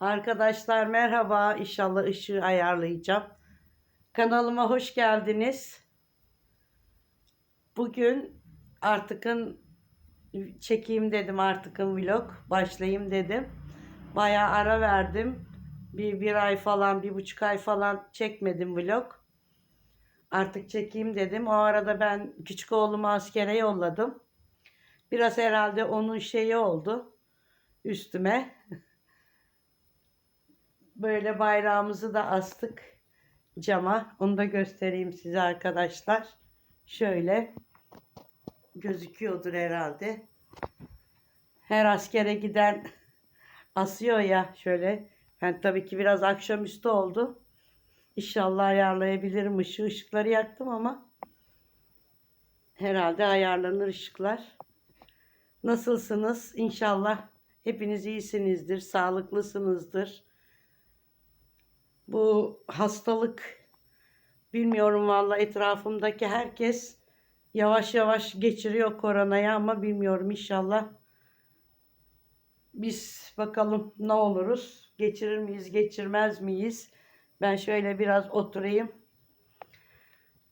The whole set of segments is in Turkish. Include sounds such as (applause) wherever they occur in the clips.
Arkadaşlar merhaba. İnşallah ışığı ayarlayacağım. Kanalıma hoş geldiniz. Bugün artıkın çekeyim dedim artıkın vlog. Başlayayım dedim. Bayağı ara verdim. Bir, bir ay falan, bir buçuk ay falan çekmedim vlog. Artık çekeyim dedim. O arada ben küçük oğlumu askere yolladım. Biraz herhalde onun şeyi oldu üstüme. Böyle bayrağımızı da astık cama. Onu da göstereyim size arkadaşlar. Şöyle gözüküyordur herhalde. Her askere giden asıyor ya şöyle. Yani tabii ki biraz akşamüstü oldu. İnşallah ayarlayabilirim ışığı. Işıkları yaktım ama herhalde ayarlanır ışıklar. Nasılsınız? İnşallah hepiniz iyisinizdir, sağlıklısınızdır. Bu hastalık bilmiyorum valla etrafımdaki herkes yavaş yavaş geçiriyor koronayı ama bilmiyorum inşallah. Biz bakalım ne oluruz? Geçirir miyiz, geçirmez miyiz? Ben şöyle biraz oturayım.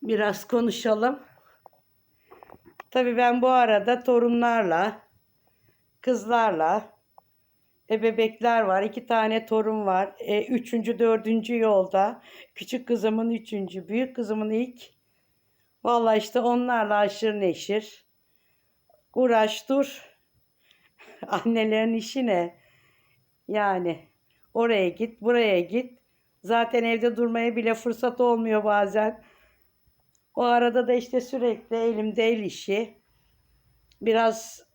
Biraz konuşalım. Tabii ben bu arada torunlarla, kızlarla, ebebekler var. iki tane torun var. E, üçüncü, dördüncü yolda. Küçük kızımın üçüncü, büyük kızımın ilk. Vallahi işte onlarla aşırı neşir. Uğraş dur. (laughs) Annelerin işi ne? Yani oraya git, buraya git. Zaten evde durmaya bile fırsat olmuyor bazen. O arada da işte sürekli elimde el işi. Biraz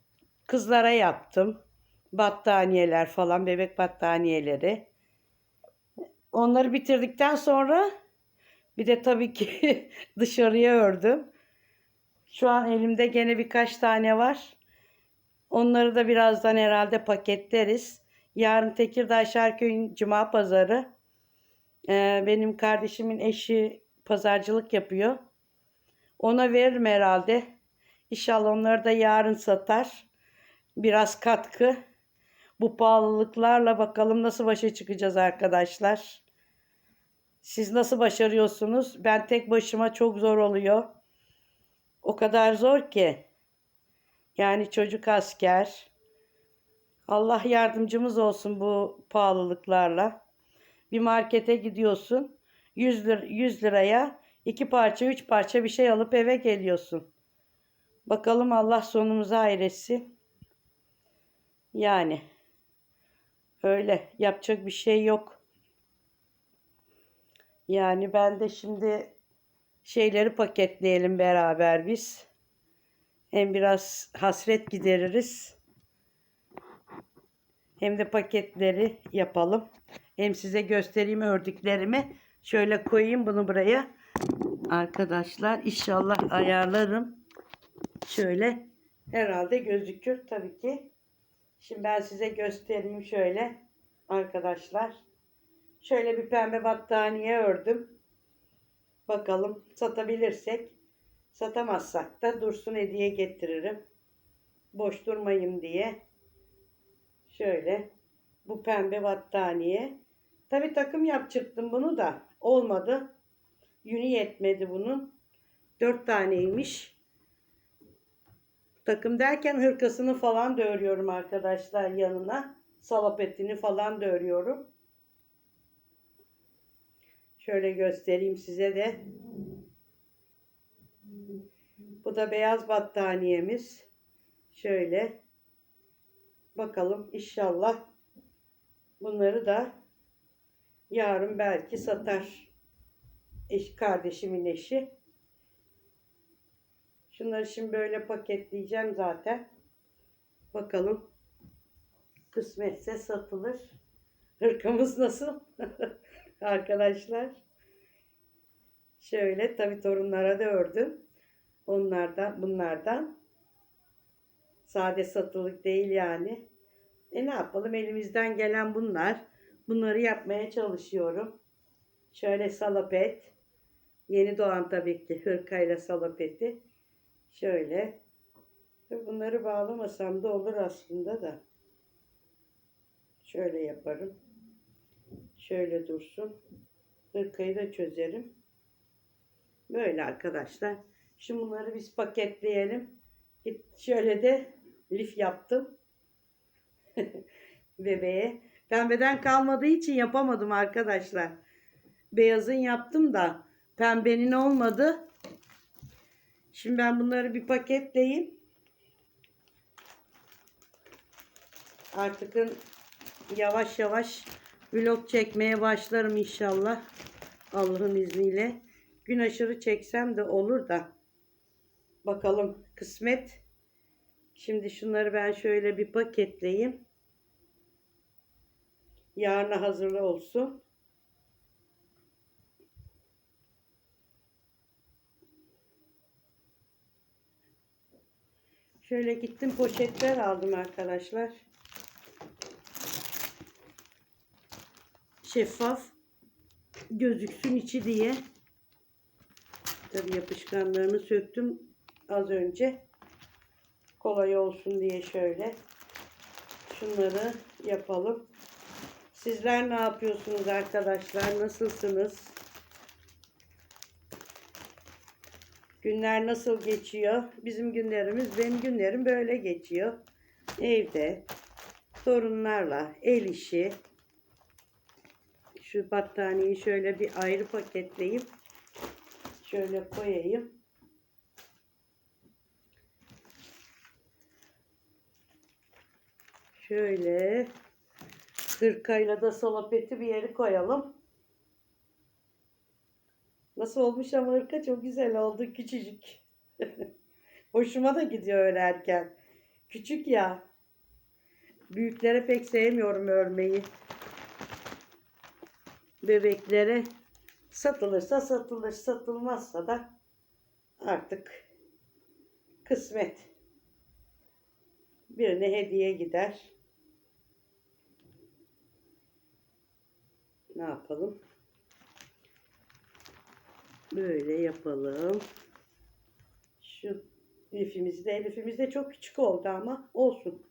kızlara yaptım. Battaniyeler falan, bebek battaniyeleri. Onları bitirdikten sonra bir de tabii ki (laughs) dışarıya ördüm. Şu an elimde gene birkaç tane var. Onları da birazdan herhalde paketleriz. Yarın Tekirdağ Şarköy'ün Cuma Pazarı. Ee, benim kardeşimin eşi pazarcılık yapıyor. Ona veririm herhalde. İnşallah onları da yarın satar. Biraz katkı. Bu pahalılıklarla bakalım nasıl başa çıkacağız arkadaşlar. Siz nasıl başarıyorsunuz? Ben tek başıma çok zor oluyor. O kadar zor ki. Yani çocuk asker. Allah yardımcımız olsun bu pahalılıklarla. Bir markete gidiyorsun. 100, lira, 100 liraya iki parça, üç parça bir şey alıp eve geliyorsun. Bakalım Allah sonumuzu hayretsin. Yani öyle yapacak bir şey yok. Yani ben de şimdi şeyleri paketleyelim beraber biz. Hem biraz hasret gideririz. Hem de paketleri yapalım. Hem size göstereyim ördüklerimi. Şöyle koyayım bunu buraya. Arkadaşlar inşallah ayarlarım. Şöyle herhalde gözükür tabii ki. Şimdi ben size göstereyim şöyle arkadaşlar. Şöyle bir pembe battaniye ördüm. Bakalım satabilirsek. Satamazsak da dursun hediye getiririm. Boş durmayayım diye. Şöyle bu pembe battaniye. Tabi takım yapacaktım bunu da olmadı. Yünü yetmedi bunun. Dört taneymiş. Takım derken hırkasını falan da örüyorum arkadaşlar yanına. Salapetini falan da örüyorum. Şöyle göstereyim size de. Bu da beyaz battaniyemiz. Şöyle. Bakalım inşallah bunları da yarın belki satar. Eş, kardeşimin eşi. Şunları şimdi böyle paketleyeceğim zaten. Bakalım kısmetse satılır. Hırkamız nasıl? (laughs) Arkadaşlar. Şöyle tabi torunlara da ördüm. Onlardan bunlardan. Sade satılık değil yani. E ne yapalım elimizden gelen bunlar. Bunları yapmaya çalışıyorum. Şöyle salapet. Yeni doğan tabii ki hırkayla salapeti. Şöyle. Bunları bağlamasam da olur aslında da. Şöyle yaparım. Şöyle dursun. Hırkayı da çözerim. Böyle arkadaşlar. Şimdi bunları biz paketleyelim. Şöyle de lif yaptım. (laughs) Bebeğe. Pembeden kalmadığı için yapamadım arkadaşlar. Beyazın yaptım da pembenin olmadı. Şimdi ben bunları bir paketleyeyim. Artık yavaş yavaş vlog çekmeye başlarım inşallah. Allah'ın izniyle. Gün aşırı çeksem de olur da. Bakalım kısmet. Şimdi şunları ben şöyle bir paketleyeyim. Yarına hazırlı olsun. Şöyle gittim poşetler aldım arkadaşlar. Şeffaf gözüksün içi diye. Tabii yapışkanlarını söktüm az önce. Kolay olsun diye şöyle. Şunları yapalım. Sizler ne yapıyorsunuz arkadaşlar? Nasılsınız? Günler nasıl geçiyor? Bizim günlerimiz, benim günlerim böyle geçiyor. Evde, torunlarla, el işi. Şu battaniyeyi şöyle bir ayrı paketleyip şöyle koyayım. Şöyle hırkayla da salapeti bir yere koyalım. Nasıl olmuş ama hırka çok güzel oldu. Küçücük. (laughs) Hoşuma da gidiyor örerken. Küçük ya. Büyüklere pek sevmiyorum örmeyi. Bebeklere satılırsa satılır, satılmazsa da artık kısmet. Birine hediye gider. Ne yapalım? Böyle yapalım. Şu lifimizi de, elifimiz de çok küçük oldu ama olsun.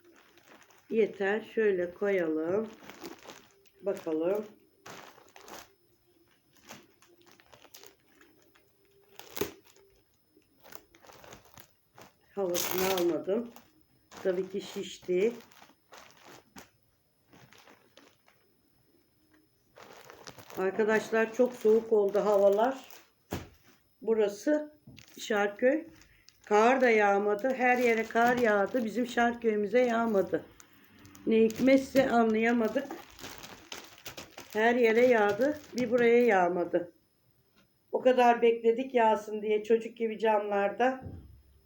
Yeter. Şöyle koyalım. Bakalım. Havasını almadım. Tabii ki şişti. Arkadaşlar çok soğuk oldu havalar. Burası Şarköy. Kar da yağmadı. Her yere kar yağdı. Bizim Şarköy'ümüze yağmadı. Ne hikmetse anlayamadık. Her yere yağdı. Bir buraya yağmadı. O kadar bekledik yağsın diye çocuk gibi camlarda.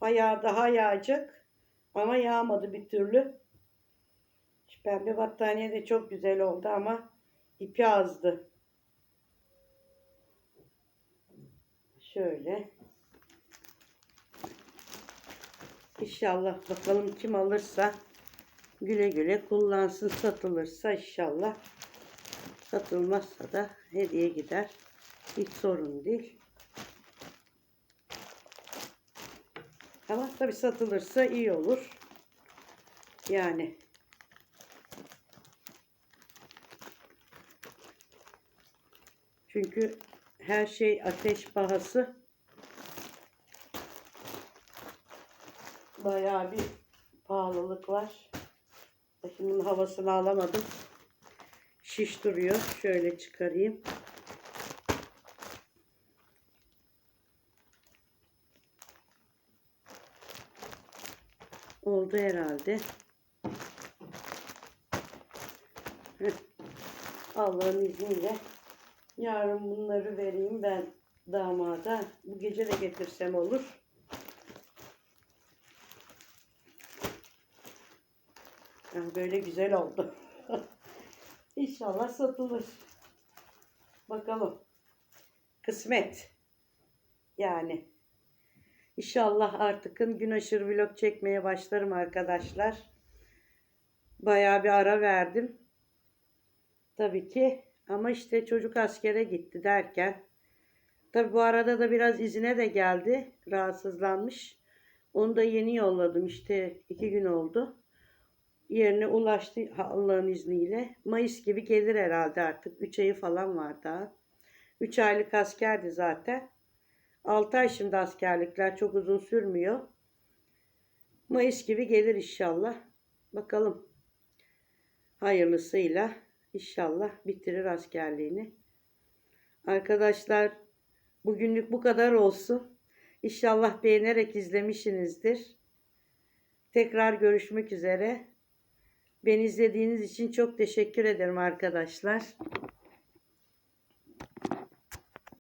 Ayağı daha yağacak. Ama yağmadı bir türlü. Şu pembe battaniye de çok güzel oldu ama ipi azdı. Şöyle. İnşallah bakalım kim alırsa güle güle kullansın satılırsa inşallah satılmazsa da hediye gider. Hiç sorun değil. Ama tabi satılırsa iyi olur. Yani çünkü her şey ateş pahası. Bayağı bir pahalılık var. Bunun havasını alamadım. Şiş duruyor. Şöyle çıkarayım. Oldu herhalde. Allah'ın izniyle yarın bunları vereyim ben damada. Bu gece de getirsem olur. Yani böyle güzel oldu. (laughs) İnşallah satılır. Bakalım. Kısmet. Yani. İnşallah artık gün aşırı vlog çekmeye başlarım arkadaşlar. Bayağı bir ara verdim. Tabii ki. Ama işte çocuk askere gitti derken. Tabii bu arada da biraz izine de geldi. Rahatsızlanmış. Onu da yeni yolladım işte iki gün oldu. yerine ulaştı Allah'ın izniyle. Mayıs gibi gelir herhalde artık. 3 ayı falan var daha. 3 aylık askerdi zaten. 6 ay şimdi askerlikler çok uzun sürmüyor. Mayıs gibi gelir inşallah. Bakalım. Hayırlısıyla inşallah bitirir askerliğini. Arkadaşlar bugünlük bu kadar olsun. İnşallah beğenerek izlemişsinizdir. Tekrar görüşmek üzere. Beni izlediğiniz için çok teşekkür ederim arkadaşlar.